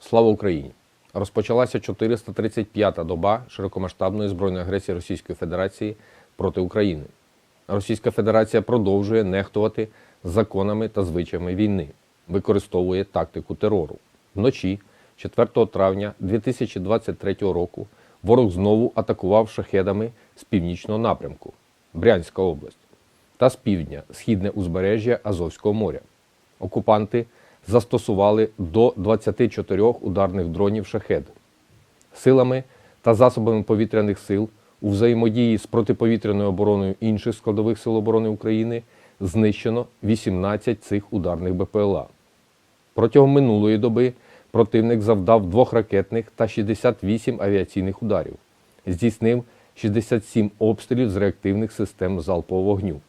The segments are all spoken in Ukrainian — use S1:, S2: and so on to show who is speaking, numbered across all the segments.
S1: Слава Україні! Розпочалася 435-та доба широкомасштабної збройної агресії Російської Федерації проти України. Російська Федерація продовжує нехтувати законами та звичаями війни, використовує тактику терору. Вночі, 4 травня 2023 року, ворог знову атакував шахедами з північного напрямку Брянська область та з півдня східне узбережжя Азовського моря. Окупанти застосували до 24 ударних дронів шахед. Силами та засобами повітряних сил у взаємодії з протиповітряною обороною інших складових сил оборони України знищено 18 цих ударних БПЛА. Протягом минулої доби противник завдав двох ракетних та 68 авіаційних ударів, здійснив 67 обстрілів з реактивних систем залпового вогню.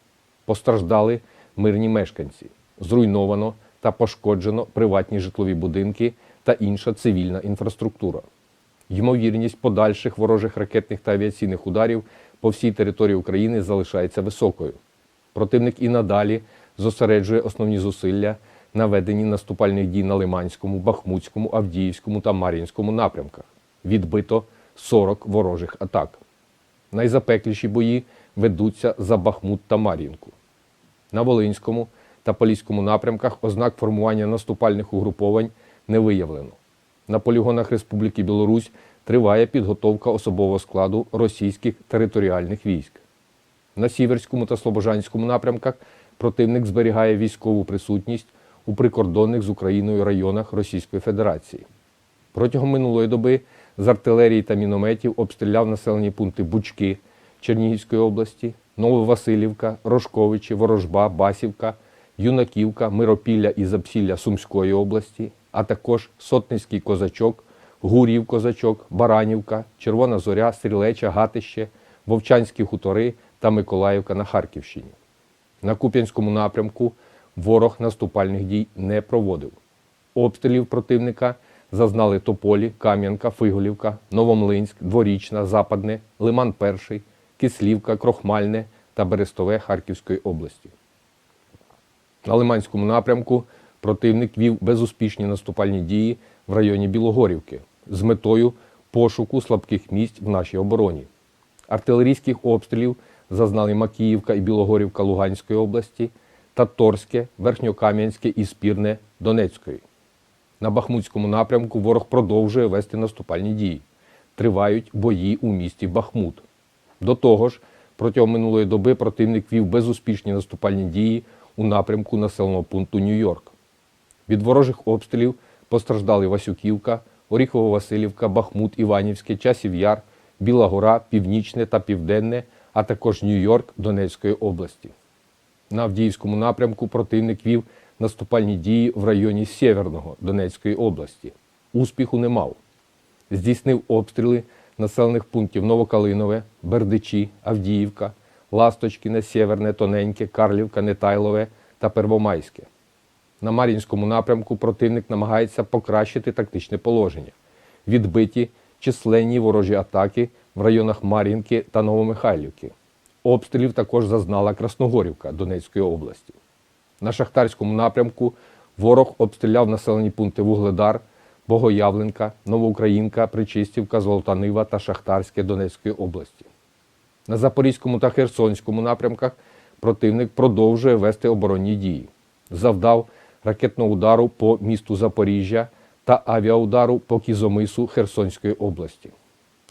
S1: Постраждали мирні мешканці, зруйновано та пошкоджено приватні житлові будинки та інша цивільна інфраструктура. Ймовірність подальших ворожих ракетних та авіаційних ударів по всій території України залишається високою. Противник і надалі зосереджує основні зусилля на веденні наступальних дій на Лиманському, Бахмутському, Авдіївському та Мар'їнському напрямках. Відбито 40 ворожих атак. Найзапекліші бої ведуться за Бахмут та Мар'їнку. На Волинському та Поліському напрямках ознак формування наступальних угруповань не виявлено. На полігонах Республіки Білорусь триває підготовка особового складу російських територіальних військ. На Сіверському та Слобожанському напрямках противник зберігає військову присутність у прикордонних з Україною районах Російської Федерації. Протягом минулої доби з артилерії та мінометів обстріляв населені пункти Бучки Чернігівської області, Нововасилівка, Рожковичі, Ворожба, Басівка, Юнаківка, Миропілля і Запсілля Сумської області, а також Сотницький козачок, Гурів козачок, Баранівка, Червона Зоря, Стрілеча, Гатище, Вовчанські хутори та Миколаївка на Харківщині. На Куп'янському напрямку ворог наступальних дій не проводив. Обстрілів противника зазнали Тополі, Кам'янка, Фиголівка, Новомлинськ, Дворічна, Западне, Лиман Перший, Кислівка, Крохмальне та Берестове Харківської області. На Лиманському напрямку противник вів безуспішні наступальні дії в районі Білогорівки з метою пошуку слабких місць в нашій обороні. Артилерійських обстрілів зазнали Макіївка і Білогорівка Луганської області та Торське, Верхньокам'янське і Спірне Донецької. На Бахмутському напрямку ворог продовжує вести наступальні дії. Тривають бої у місті Бахмут. До того ж, протягом минулої доби противник вів безуспішні наступальні дії у напрямку населеного пункту Нью-Йорк. Від ворожих обстрілів постраждали Васюківка, Оріхово-Василівка, Бахмут, Іванівське, Часів Яр, Біла Гора, Північне та Південне, а також Нью-Йорк Донецької області. На Авдіївському напрямку противник вів наступальні дії в районі Сєверного Донецької області. Успіху не мав. Здійснив обстріли населених пунктів Новокалинове, Бердичі, Авдіївка, Ласточкіне, Сєверне, Тоненьке, Карлівка, Нетайлове та Первомайське. На Мар'їнському напрямку противник намагається покращити тактичне положення, відбиті численні ворожі атаки в районах Мар'їнки та Новомихайлівки. Обстрілів також зазнала Красногорівка Донецької області. На Шахтарському напрямку ворог обстріляв населені пункти Вугледар, Богоявленка, Новоукраїнка, Причистівка, Золота Нива та Шахтарське Донецької області. На Запорізькому та Херсонському напрямках противник продовжує вести оборонні дії. Завдав ракетного удару по місту Запоріжжя та авіаудару по Кізомису Херсонської області.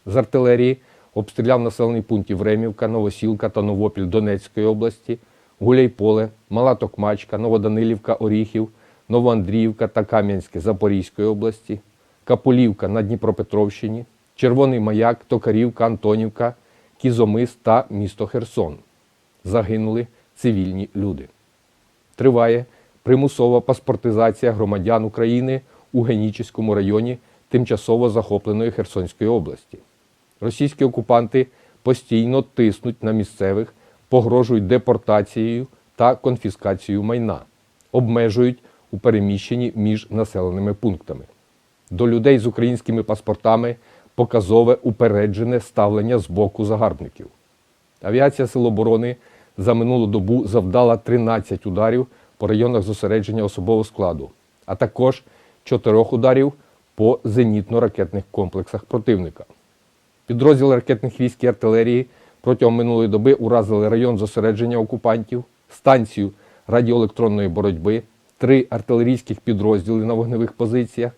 S1: З артилерії обстріляв населені пункти Времівка, Новосілка та Новопіль Донецької області, Гуляйполе, Мала Токмачка, Новоданилівка, Оріхів, Новоандріївка та Кам'янське Запорізької області, Капулівка на Дніпропетровщині, Червоний Маяк, Токарівка, Антонівка, Кізомис та місто Херсон. Загинули цивільні люди. Триває примусова паспортизація громадян України у Генічеському районі тимчасово захопленої Херсонської області. Російські окупанти постійно тиснуть на місцевих, погрожують депортацією та конфіскацією майна, обмежують у переміщенні між населеними пунктами. До людей з українськими паспортами показове упереджене ставлення з боку загарбників. Авіація Сил оборони за минулу добу завдала 13 ударів по районах зосередження особового складу, а також 4 ударів по зенітно-ракетних комплексах противника. Підрозділи ракетних військ і артилерії протягом минулої доби уразили район зосередження окупантів, станцію радіоелектронної боротьби, три артилерійських підрозділи на вогневих позиціях,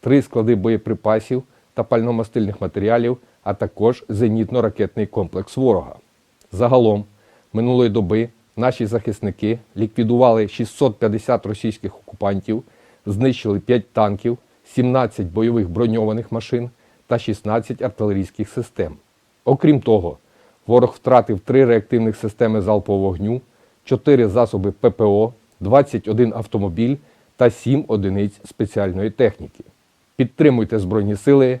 S1: три склади боєприпасів та пальномастильних матеріалів, а також зенітно-ракетний комплекс ворога. Загалом минулої доби наші захисники ліквідували 650 російських окупантів, знищили 5 танків, 17 бойових броньованих машин та 16 артилерійських систем. Окрім того, ворог втратив 3 реактивних системи залпового вогню, 4 засоби ППО, 21 автомобіль та 7 одиниць спеціальної техніки. Підтримуйте Збройні Сили,